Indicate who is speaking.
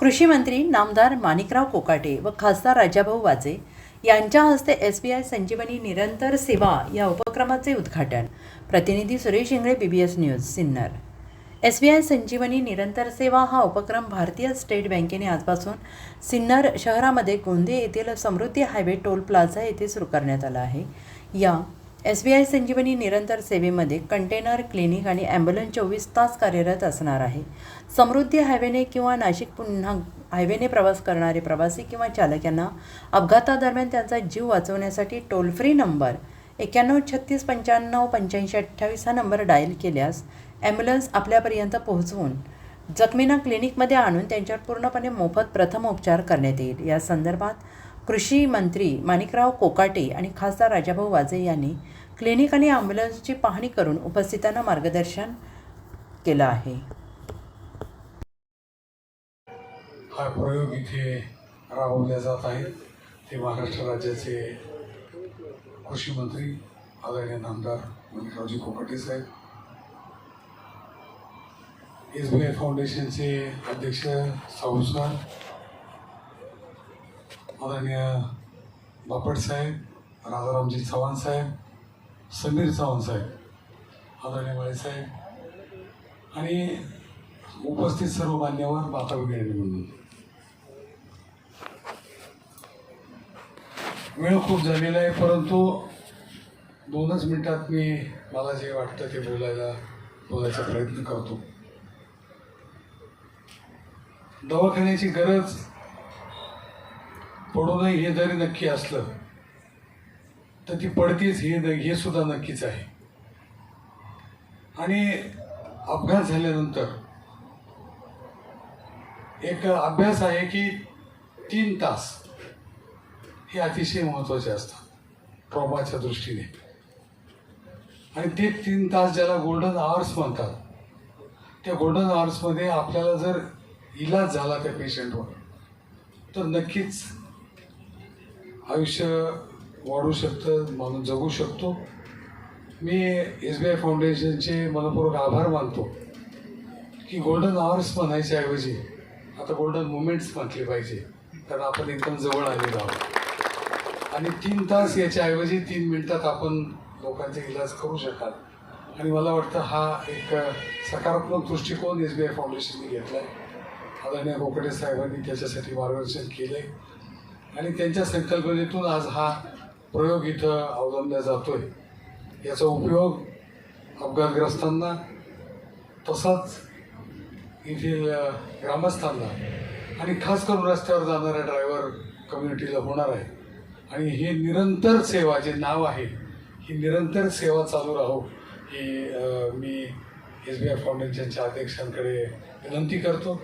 Speaker 1: कृषी मंत्री नामदार माणिकराव कोकाटे व खासदार राजाभाऊ वाजे यांच्या हस्ते एस बी आय संजीवनी निरंतर सेवा या उपक्रमाचे उद्घाटन. प्रतिनिधी Suresh Ingale B B S news Sinnar. S B I Sanjivani निरंतर सेवा हा उपक्रम भारतीय स्टेट बँकेने आजपासून सिन्नर शहरामध्ये गोंदे येथील समृद्धी हायवे टोल प्लाझा येथे सुरू करण्यात आला आहे. या एस बी आय संजीवनी निरंतर सेवेमध्ये कंटेनर क्लिनिक आणि ॲम्ब्युलन्स चोवीस तास कार्यरत असणार आहे. समृद्धी हायवेने किंवा नाशिक पुन्हा हायवेने प्रवास करणारे प्रवासी किंवा चालक यांना अपघातादरम्यान त्यांचा जीव वाचवण्यासाठी टोल फ्री नंबर एक्क्याण्णव छत्तीस पंच्याण्णव पंच्याऐंशी अठ्ठावीस हा नंबर डायल केल्यास ॲम्ब्युलन्स आपल्यापर्यंत पोहोचवून जखमींना क्लिनिकमध्ये आणून त्यांच्यावर पूर्णपणे मोफत प्रथम उपचार करण्यात येईल. या संदर्भात कृषी मंत्री माणिकराव कोकाटे आणि खासदार राजाभाऊ वाजे यांनी क्लिनिक आणि ॲम्ब्युलन्सची पाहणी करून उपस्थितांना मार्गदर्शन केलं आहे.
Speaker 2: हा प्रयोग इथे राबवल्या जात आहेत. ते महाराष्ट्र राज्याचे कृषी मंत्री आदरणीय नामदार मणिकरावजी कोकाटे साहेब. एस बी आय फाउंडेशनचे अध्यक्ष साहू आदरणीय बापट साहेब राजारामजी चव्हाण साहेब समीर चव्हाण साहेब आदरणीय बाळेसाहेब आणि उपस्थित सर्व मान्यवर बाता वगैरे म्हणून वेळ खूप झालेला आहे परंतु दोनच मिनटात मी मला जे वाटतं ते बोलायला बोलायचा प्रयत्न करतो. दवाखान्याची गरज पडू नये हे जरी नक्की असलं तर ती पडतेच हे हे सुद्धा नक्कीच आहे. आणि अपघात झाल्यानंतर एक अभ्यास आहे की तीन तास हे अतिशय महत्त्वाचे असतात ट्रॉमाच्या दृष्टीने. आणि ते तीन तास ज्याला गोल्डन आवर्स म्हणतात त्या गोल्डन आवर्समध्ये आपल्याला जर इलाज झाला त्या पेशंटवर तर नक्कीच आयुष्य वाढू शकतं माणूस जगू शकतो. मी एस बी आय फाउंडेशनचे मनपूर्वक आभार मानतो की गोल्डन आवर्स म्हणायच्या ऐवजी आता गोल्डन मुमेंट्स म्हटले पाहिजे. कारण आपण एकदम जवळ आलेलो आहोत. आणि तीन तास याच्याऐवजी तीन मिनटात आपण लोकांचे इलाज करू शकाल. आणि मला वाटतं हा एक सकारात्मक दृष्टिकोन एस बी आय फाउंडेशनने घेतला आहे आदरणीय कोकडे साहेबांनी त्याच्यासाठी मार्गदर्शन केलं आहे आणि त्यांच्या संकल्पनेतून आज हा प्रयोग इथं अवलंबला जातो आहे याचा उपयोग अपघातग्रस्तांना तसाच येथील ग्रामस्थांना आणि खास करून रस्त्यावर जाणाऱ्या ड्रायव्हर कम्युनिटीला होणार आहे. आणि हे निरंतर सेवा जे नाव आहे ही निरंतर सेवा चालू राहो ही मी एस बी आय फाउंडेशनच्या अध्यक्षांकडे विनंती करतो.